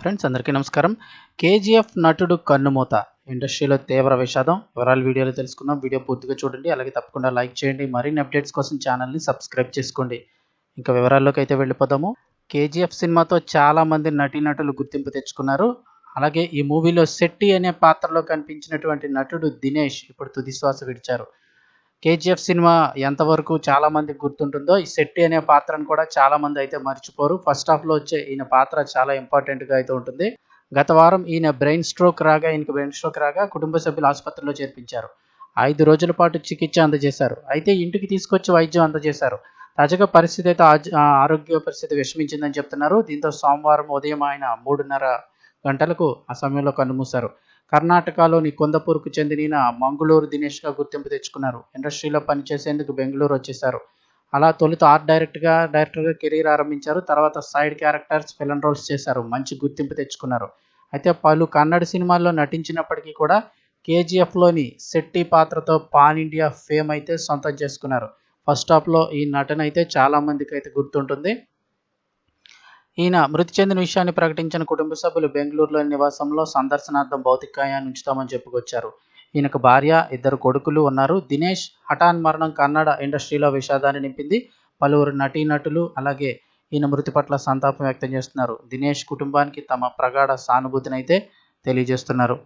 Friends అందరికీ నమస్కారం. KGF నటుడు కన్నుమూత ఇండస్ట్రీలో తీవ్ర విషాదం. వివరాలు వీడియోలో తెలుసుకుందాం. వీడియో పూర్తిగా చూడండి. అలాగే తప్పకుండా లైక్ చేయండి. మరిన్ని అప్డేట్స్ కోసం ఛానల్ని సబ్స్క్రైబ్ చేసుకోండి. ఇంకా వివరాల్లోకి అయితే వెళ్ళిపోదాము. కేజీఎఫ్ సినిమాతో చాలా మంది నటీనటులు గుర్తింపు తెచ్చుకున్నారు. అలాగే ఈ మూవీలో శెట్టి అనే పాత్రలో కనిపించినటువంటి నటుడు దినేష్ ఇప్పుడు తుదిశ్వాస విడిచారు. కేజీఎఫ్ సినిమా ఎంతవరకు చాలామందికి గుర్తుంటుందో ఈ శెట్టి అనే పాత్రను కూడా చాలా మంది అయితే మర్చిపోరు. ఫస్ట్ హాఫ్లో వచ్చే ఈయన పాత్ర చాలా ఇంపార్టెంట్గా అయితే ఉంటుంది. గత వారం ఈయన బ్రెయిన్ స్ట్రోక్ రాగా ఈయనకి బ్రెయిన్ స్ట్రోక్ రాగా కుటుంబ సభ్యులు ఆసుపత్రిలో చేర్పించారు. ఐదు రోజుల పాటు చికిత్స అందజేశారు. అయితే ఇంటికి తీసుకొచ్చి వైద్యం అందజేశారు. తాజాగా పరిస్థితి అయితే ఆ ఆరోగ్య పరిస్థితి విషమించిందని చెప్తున్నారు. దీంతో సోమవారం ఉదయం ఆయన మూడున్నర గంటలకు ఆ సమయంలో కన్నుమూశారు. కర్ణాటకలోని కొందపూర్కు చెందిన మంగుళూరు దినేష్గా గుర్తింపు తెచ్చుకున్నారు. ఇండస్ట్రీలో పనిచేసేందుకు బెంగళూరు వచ్చేశారు. అలా తొలుత ఆర్ట్ డైరెక్ట్గా డైరెక్టర్గా కెరీర్ ఆరంభించారు. తర్వాత సైడ్ క్యారెక్టర్స్ ఫిలన్ రోల్స్ చేశారు. మంచి గుర్తింపు తెచ్చుకున్నారు. అయితే పలు కన్నడ సినిమాల్లో నటించినప్పటికీ కూడా కేజీఎఫ్లోని శెట్టి పాత్రతో పాన్ ఇండియా ఫేమ్ అయితే సొంతం చేసుకున్నారు. ఫస్ట్ హాఫ్లో ఈ నటన అయితే చాలా మందికి అయితే గుర్తుంటుంది. ఈయన మృతి చెందిన విషయాన్ని ప్రకటించిన కుటుంబ సభ్యులు బెంగళూరులోని నివాసంలో సందర్శనార్థం భౌతికాయాన్ని ఉంచుతామని చెప్పుకొచ్చారు. ఈయనకు భార్య ఇద్దరు కొడుకులు ఉన్నారు. దినేష్ హఠాన్ మరణం కన్నడ ఇండస్ట్రీలో విషాదాన్ని నింపింది. పలువురు నటీనటులు అలాగే ఈయన మృతి పట్ల సంతాపం వ్యక్తం చేస్తున్నారు. దినేష్ కుటుంబానికి తమ ప్రగాఢ సానుభూతిని అయితే తెలియజేస్తున్నారు.